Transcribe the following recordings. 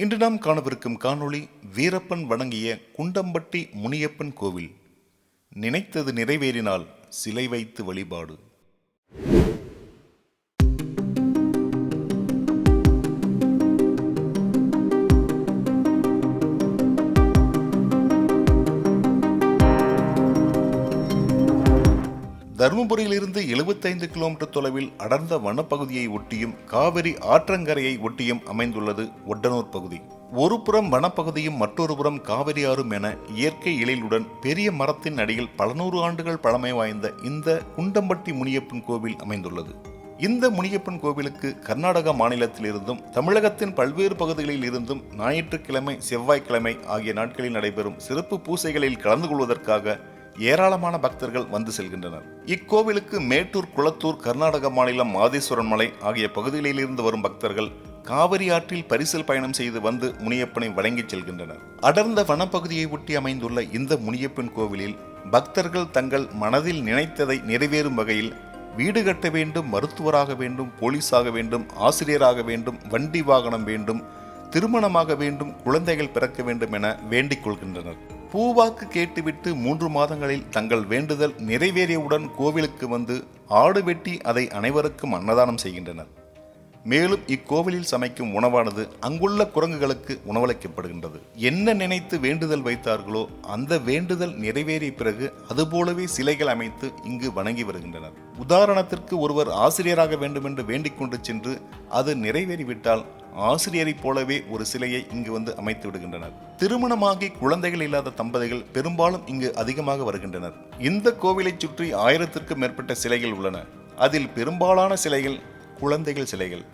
இன்று நாம் காணவிருக்கும் காணொளி வீரப்பன் வணங்கிய குண்டம்பட்டி முனியப்பன் கோவில். நினைத்தது நிறைவேறினால் சிலை வைத்து வழிபாடு. தருமபுரியிலிருந்து 75 கிலோமீட்டர் தொலைவில் அடர்ந்த வனப்பகுதியை ஒட்டியும் காவிரி ஆற்றங்கரையை ஒட்டியும் அமைந்துள்ளது ஒட்டனூர் பகுதி. ஒரு புறம் வனப்பகுதியும் மற்றொரு புறம் காவிரி ஆறும் என இயற்கை எழிலுடன் பெரிய மரத்தின் அடியில் பல நூறு ஆண்டுகள் பழமை வாய்ந்த இந்த குண்டம்பட்டி முனியப்பன் கோவில் அமைந்துள்ளது. இந்த முனியப்பன் கோவிலுக்கு கர்நாடக மாநிலத்திலிருந்தும் தமிழகத்தின் பல்வேறு பகுதிகளில் இருந்தும் ஞாயிற்றுக்கிழமை செவ்வாய்க்கிழமை ஆகிய நாட்களில் நடைபெறும் சிறப்பு பூசைகளில் கலந்து கொள்வதற்காக ஏராளமான பக்தர்கள் வந்து செல்கின்றனர். இக்கோவிலுக்கு மேட்டூர் குளத்தூர் கர்நாடக மாநிலம் மாதேஸ்வரன் மலை ஆகிய பகுதிகளிலிருந்து வரும் பக்தர்கள் காவிரி ஆற்றில் பரிசல் பயணம் செய்து வந்து முனியப்பனை வணங்கிச் செல்கின்றனர். அடர்ந்த வனப்பகுதியை ஒட்டி அமைந்துள்ள இந்த முனியப்பன் கோவிலில் பக்தர்கள் தங்கள் மனதில் நினைத்ததை நிறைவேறும் வகையில் வீடு கட்ட வேண்டும் மருத்துவராக வேண்டும் போலீஸாக வேண்டும் ஆசிரியராக வேண்டும் வண்டி வாகனம் வேண்டும் திருமணமாக வேண்டும் குழந்தைகள் பிறக்க வேண்டும் என வேண்டிக் கொள்கின்றனர். பூவாக்கு கேட்டுவிட்டு மூன்று மாதங்களில் தங்கள் வேண்டுதல் நிறைவேறியவுடன் கோவிலுக்கு வந்து ஆடு வெட்டி அதை அனைவருக்கும் அன்னதானம் செய்கின்றனர். மேலும் இக்கோவிலில் சமைக்கும் உணவானது அங்குள்ள குரங்குகளுக்கு உணவளிக்கப்படுகின்றது. என்ன நினைத்து வேண்டுதல் வைத்தார்களோ அந்த வேண்டுதல் நிறைவேறிய பிறகு அதுபோலவே சிலைகள் அமைத்து இங்கு வணங்கி வருகின்றனர். உதாரணத்திற்கு ஒருவர் ஆசிரியராக வேண்டுமென்று வேண்டிக் கொண்டு சென்று அது நிறைவேறிவிட்டால் ஆசிரியரைப் போலவே ஒரு சிலையை இங்கு வந்து அமைத்து விடுகின்றனர். திருமணமாகி குழந்தைகள் இல்லாத தம்பதிகள் பெரும்பாலும் இங்கு அதிகமாக வருகின்றனர். இந்த கோவிலைச் சுற்றி ஆயிரத்திற்கும் மேற்பட்ட சிலைகள் உள்ளன. அதில் பெரும்பாலான சிலைகள் குழந்தைகள் சிலைகள்.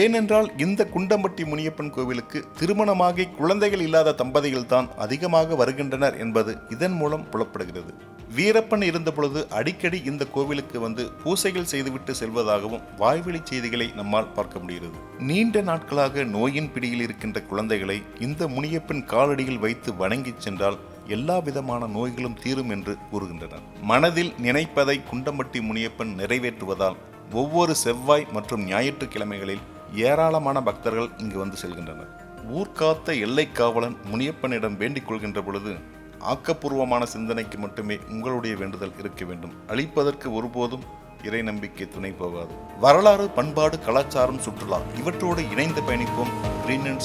ஏனென்றால் இந்த குண்டம்பட்டி முனியப்பன் கோவிலுக்கு திருமணமாகி குழந்தைகள் இல்லாத தம்பதிகள் தான் அதிகமாக வருகின்றனர் என்பது இதன் மூலம் புலப்படுகிறது. வீரப்பன் இருந்தபொழுது அடிக்கடி இந்த கோவிலுக்கு வந்து பூசைகள் செய்துவிட்டு செல்வதாகவும் வாய்வழி செய்திகளை நம்மால் பார்க்க முடிகிறது. நீண்ட நாட்களாக நோயின் பிடியில் இருக்கின்ற குழந்தைகளை இந்த முனியப்பன் காலடியில் வைத்து வணங்கிச் சென்றால் எல்லா விதமான நோய்களும் தீரும் என்று கூறுகின்றனர். மனதில் நினைப்பதை குண்டம்பட்டி முனியப்பன் நிறைவேற்றுவதால் ஒவ்வொரு செவ்வாய் மற்றும் ஞாயிற்றுக்கிழமைகளில் ஏராளமான பக்தர்கள் இங்கு வந்து செல்கின்றனர். ஊர்காத்த எல்லை காவலன் முனியப்பனிடம் வேண்டிக் கொள்கின்ற பொழுது ஆக்கப்பூர்வமான சிந்தனைக்கு மட்டுமே உங்களுடைய வேண்டுதல் இருக்க வேண்டும். அழிப்பதற்கு ஒருபோதும் இறை நம்பிக்கை துணை போகாது. வரலாறு பண்பாடு கலாச்சாரம் சுற்றுலா இவற்றோடு இணைந்து பயணிப்போம் கிரீன்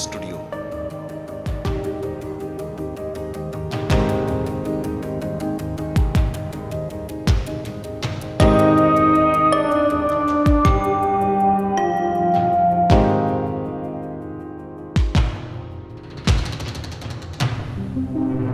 அண்ட் ஸ்டுடியோ